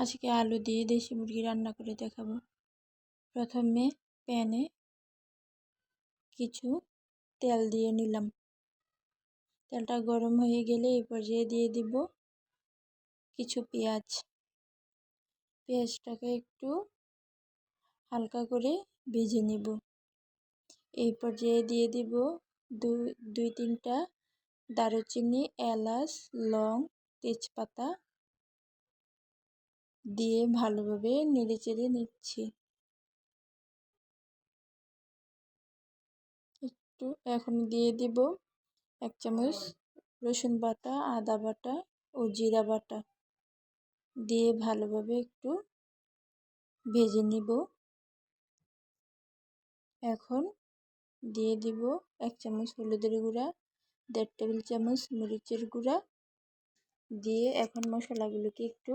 আজকে আলু দিয়ে দেশি মুরগি রান্না করে দেখাবো। প্রথমে প্যানে কিছু তেল দিয়ে নিলাম। তেলটা গরম হয়ে গেলে এই পর্যায়ে দিয়ে দিব কিছু পেঁয়াজ। পেঁয়াজটাকে একটু হালকা করে ভেজে নিব। এই পর্যায়ে দিয়ে দিব দুই তিনটা দারুচিনি, এলাচ, লং, তেজপাতা দিয়ে ভালোভাবে নেড়ে চেড়ে নিচ্ছি। একটু এখন দিয়ে দিব এক চামচ রসুন বাটা, আদা বাটা ও জিরা বাটা। দিয়ে ভালোভাবে একটু ভেজে নিব। এখন দিয়ে দিব এক চামচ হলুদের গুঁড়া, দেড় টেবিল চামচ মরিচের গুঁড়া। দিয়ে এখন মশলাগুলোকে একটু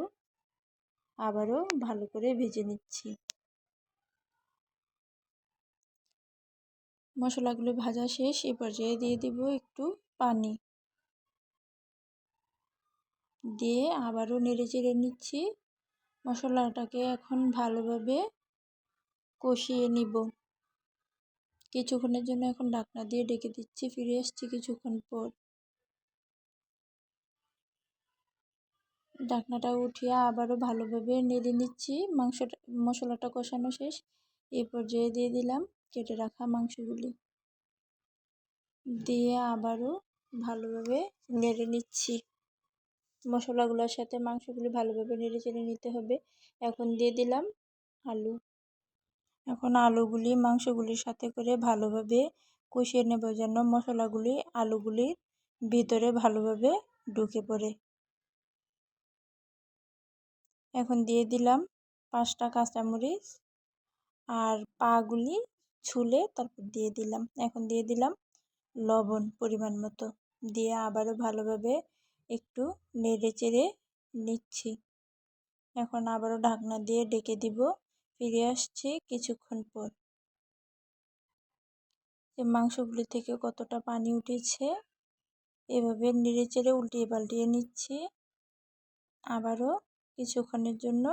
আবারও ভালো করে ভেজে নিচ্ছি। মশলাগুলো ভাজা শেষ, এ পর্যায়ে দিয়ে দিব একটু পানি। দিয়ে আবারও নেড়ে চেড়ে নিচ্ছি। মশলাটাকে এখন ভালোভাবে কষিয়ে নিব। কিছুক্ষণের জন্য এখন ঢাকনা দিয়ে ডেকে দিচ্ছি, ফিরে আসছি কিছুক্ষণ পর। ঢাকনাটা উঠিয়ে আবারও ভালোভাবে নেড়ে নিচ্ছি। মাংসটা, মশলাটা কষানো শেষ। এই পর্যায়ে দিয়ে দিলাম কেটে রাখা মাংসগুলি। দিয়ে আবারও ভালোভাবে নেড়ে নিচ্ছি। মশলাগুলোর সাথে মাংসগুলি ভালোভাবে নেড়ে চেড়ে নিতে হবে। এখন দিয়ে দিলাম আলু। এখন আলুগুলি মাংসগুলির সাথে করে ভালোভাবে কষিয়ে নেব যেন মশলাগুলি আলুগুলির ভিতরে ভালোভাবে ঢুকে পড়ে। এখন দিয়ে দিলাম পাঁচটা কাঁচামরিচ আর পাগুলি ছুলে তারপর দিয়ে দিলাম। এখন দিয়ে দিলাম লবণ পরিমাণ মতো। দিয়ে আবারও ভালোভাবে একটু নেড়ে চেড়ে নিচ্ছি। এখন আবারও ঢাকনা দিয়ে ডেকে দিব। ফিরে আসছি কিছুক্ষণ পর। যে মাংসগুলি থেকে কতটা পানি উঠেছে এভাবে নেড়ে চেড়ে উল্টিয়ে পাল্টিয়ে নিচ্ছি। আবারও কিছুক্ষণের জন্য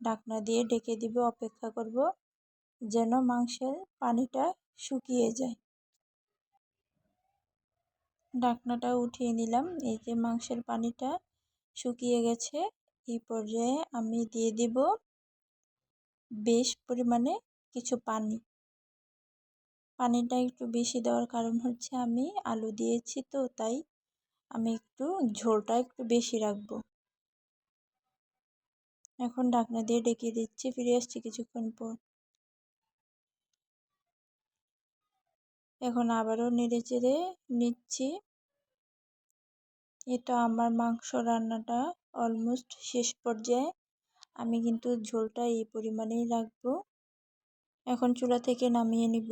ঢাকনা দিয়ে ডেকে দিব, অপেক্ষা করব যেন মাংসের পানিটা শুকিয়ে যায়। ঢাকনাটা উঠিয়ে নিলাম, এই যে মাংসের পানিটা শুকিয়ে গেছে, এই পর্যায়ে আমি দিয়ে দিব বেশ পরিমাণে কিছু পানি। পানিটা একটু বেশি দেওয়ার কারণ হচ্ছে আমি আলু দিয়েছি তো, তাই আমি একটু ঝোলটা একটু বেশি রাখব। এখন ঢাকনা দিয়ে ডেকে দিচ্ছি, ফিরে আসছি কিছুক্ষণ পর। এখন আবারও নেড়ে চেড়ে নিচ্ছি। এটা আমার মাংস রান্নাটা অলমোস্ট শেষ পর্যায়ে। আমি কিন্তু ঝোলটা এই পরিমাণেই রাখব। এখন চুলা থেকে নামিয়ে নিব।